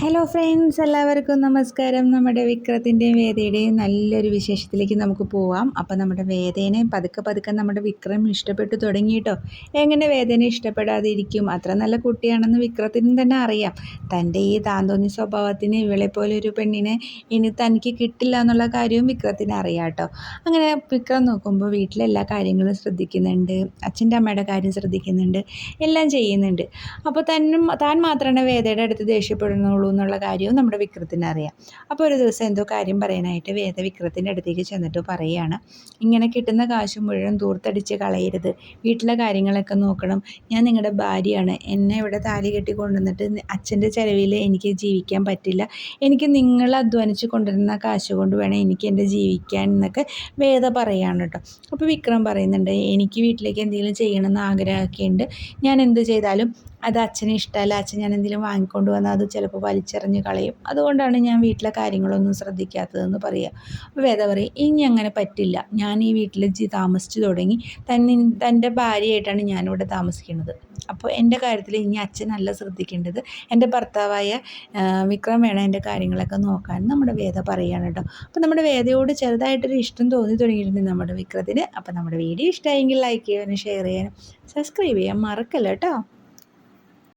Hello friends എല്ലാവർക്കും നമസ്കാരം. നമ്മുടെ വിക്രത്തിന്റെയും വേദയുടെയും നല്ലൊരു വിശേഷത്തിലേക്ക് നമുക്ക് പോവാം. അപ്പം നമ്മുടെ വേദേനെ പതുക്കെ പതുക്കെ നമ്മുടെ വിക്രം ഇഷ്ടപ്പെട്ടു തുടങ്ങിയിട്ടോ എങ്ങനെ വേദന ഇഷ്ടപ്പെടാതിരിക്കും? അത്ര നല്ല കുട്ടിയാണെന്ന് വിക്രത്തിന് തന്നെ അറിയാം. തന്റെ ഈ താന്തോന്നി സ്വഭാവത്തിന് ഇവളെ പോലെ ഒരു പെണ്ണിനെ ഇനി തനിക്ക് കിട്ടില്ല എന്നുള്ള കാര്യവും വിക്രത്തിന് അറിയാം കേട്ടോ. അങ്ങനെ വിക്രം നോക്കുമ്പോൾ വീട്ടിലെല്ലാ കാര്യങ്ങളും ശ്രദ്ധിക്കുന്നുണ്ട്. അച്ഛന്റെ അമ്മയുടെ കാര്യം ശ്രദ്ധിക്കുന്നുണ്ട്. എല്ലാം ചെയ്യുന്നുണ്ട്. അപ്പോൾ തന്നും താൻ മാത്രമാണ് വേദയുടെ അടുത്ത് ദേഷ്യപ്പെടുന്നുള്ളൂ. എന്നുള്ള കാര്യവും നമ്മുടെ വിക്രത്തിന് അറിയാം. അപ്പോൾ ഒരു ദിവസം എന്തോ കാര്യം പറയാനായിട്ട് വേദ വിക്രത്തിന്റെ അടുത്തേക്ക് ചെന്നിട്ട് പറയുകയാണ് ഇങ്ങനെ കിട്ടുന്ന കാശ് മുഴുവൻ ദൂർത്തടിച്ച് കളയരുത്. വീട്ടിലെ കാര്യങ്ങളൊക്കെ നോക്കണം. ഞാൻ നിങ്ങളുടെ ഭാര്യയാണ്. എന്നെ ഇവിടെ താലി കെട്ടി കൊണ്ടുവന്നിട്ട് അച്ഛന്റെ ചിലവിൽ എനിക്ക് ജീവിക്കാൻ പറ്റില്ല. എനിക്ക് നിങ്ങൾ അധ്വാനിച്ച് കൊണ്ടുവരുന്ന കാശ് കൊണ്ട് വേണം എനിക്ക് എന്റെ ജീവിക്കാൻ എന്നൊക്കെ വേദ പറയുകയാണ് കേട്ടോ. അപ്പോൾ വിക്രം പറയുന്നുണ്ട് എനിക്ക് വീട്ടിലേക്ക് എന്തെങ്കിലും ചെയ്യണമെന്ന് ആഗ്രഹമൊക്കെ ഉണ്ട് ഞാൻ എന്ത് ചെയ്താലും അത് അച്ഛന് ഇഷ്ടമല്ല. അച്ഛൻ ഞാൻ എന്തെങ്കിലും വാങ്ങിക്കൊണ്ട് വന്നാൽ അത് ചിലപ്പോൾ വലിച്ചെറിഞ്ഞ് കളയും. അതുകൊണ്ടാണ് ഞാൻ വീട്ടിലെ കാര്യങ്ങളൊന്നും ശ്രദ്ധിക്കാത്തതെന്ന് പറയുക അപ്പോൾ വേദ പറയും ഇനി അങ്ങനെ പറ്റില്ല. ഞാൻ ഈ വീട്ടിൽ ജി താമസിച്ചു തുടങ്ങി. തന്നെ തന്റെ ഭാര്യയായിട്ടാണ് ഞാനിവിടെ താമസിക്കുന്നത്. അപ്പോൾ എന്റെ കാര്യത്തിൽ ഇനി അച്ഛനല്ല ശ്രദ്ധിക്കേണ്ടത്. എന്റെ ഭർത്താവായ വിക്രം വേണം എന്റെ കാര്യങ്ങളൊക്കെ നോക്കാൻ. നമ്മുടെ വേദ പറയുകയാണ് കേട്ടോ. അപ്പോൾ നമ്മുടെ വേദയോട് ചെറുതായിട്ടൊരു ഇഷ്ടം തോന്നി തുടങ്ങിയിട്ടുണ്ട് നമ്മുടെ വിക്രത്തിന്. അപ്പോൾ നമ്മുടെ വീഡിയോ ഇഷ്ടമായെങ്കിൽ ലൈക്ക് ചെയ്യാനും ഷെയർ ചെയ്യാനും സബ്സ്ക്രൈബ് ചെയ്യാൻ മറക്കല്ല കേട്ടോ.